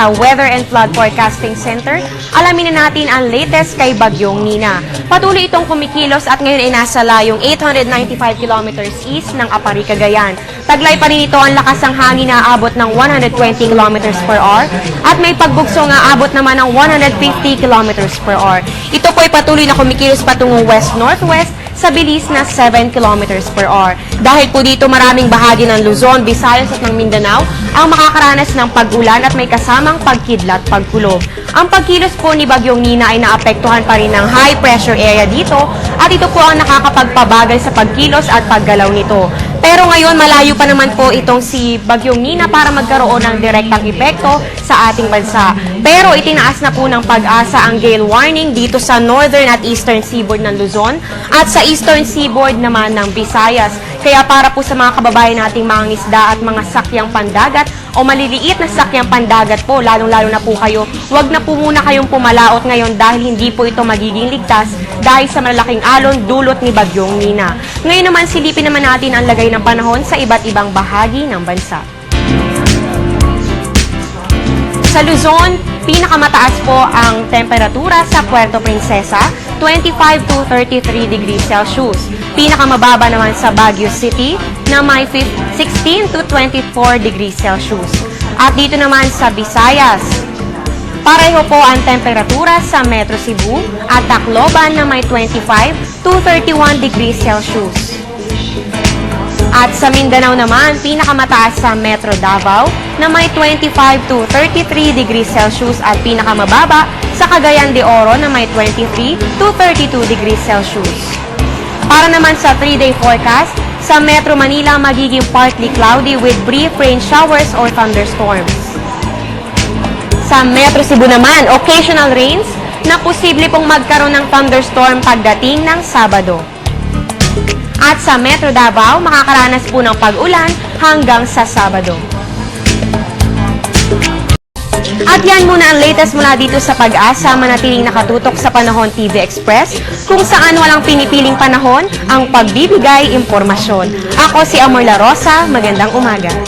Sa Weather and Flood Forecasting Center, alamin na natin ang latest kay Bagyong Nina. Patuloy itong kumikilos at ngayon ay nasa layong 895 kilometers east ng Apari, Cagayan. Taglay pa rin ito ang lakas ng hangin na aabot ng 120 kilometers per hour at may pagbugso nga abot naman ng 150 kilometers per hour. Ito po ay patuloy na kumikilos patungong west-northwest sa bilis na 7 kilometers per hour. Dahil po dito maraming bahagi ng Luzon, Visayas at ng Mindanao ang makakaranas ng pag-ulan at may kasamang pagkidlat pagkulog. Ang pagkilos po ni Bagyong Nina ay naapektuhan pa rin ng high pressure area dito at ito po ang nakakapagpabagal sa pagkilos at paggalaw nito. Pero ngayon malayo pa naman po itong si Bagyong Nina para magkaroon ng direktang epekto sa ating bansa. Pero itinaas na po ng pag-asa ang gale warning dito sa northern at eastern seaboard ng Luzon at sa eastern seaboard naman ng Visayas. Kaya para po sa mga kababayan nating mga ngisda at mga sakyang pandagat o maliliit na sakyang pandagat po, lalong-lalo na po kayo, wag na po muna kayong pumalaot ngayon dahil hindi po ito magiging ligtas dahil sa malalaking alon dulot ni Bagyong Nina. Ngayon naman silipin naman natin ang lagay ng panahon sa iba't ibang bahagi ng bansa. Sa Luzon, pinakamataas po ang temperatura sa Puerto Princesa, 25 to 33 degrees Celsius. Pinakamababa naman sa Baguio City na may fif- 16 to 24 degrees Celsius. At dito naman sa Visayas, pareho po ang temperatura sa Metro Cebu at Tacloban na may 25 to 31 degrees Celsius. At sa Mindanao naman, pinakamataas sa Metro Davao na may 25 to 33 degrees Celsius at pinakamababa sa Cagayan de Oro na may 23 to 32 degrees Celsius. Para naman sa 3-day forecast, sa Metro Manila magiging partly cloudy with brief rain showers or thunderstorms. Sa Metro Cebu naman, occasional rains na posible pong magkaroon ng thunderstorm pagdating ng Sabado. At sa Metro Davao, makakaranas po ng pag-ulan hanggang sa Sabado. At yan muna ang latest mula dito sa pag-asa, manatiling nakatutok sa Panahon TV Express, kung saan walang pinipiling panahon ang pagbibigay impormasyon. Ako si Amoy La Rosa, magandang umaga.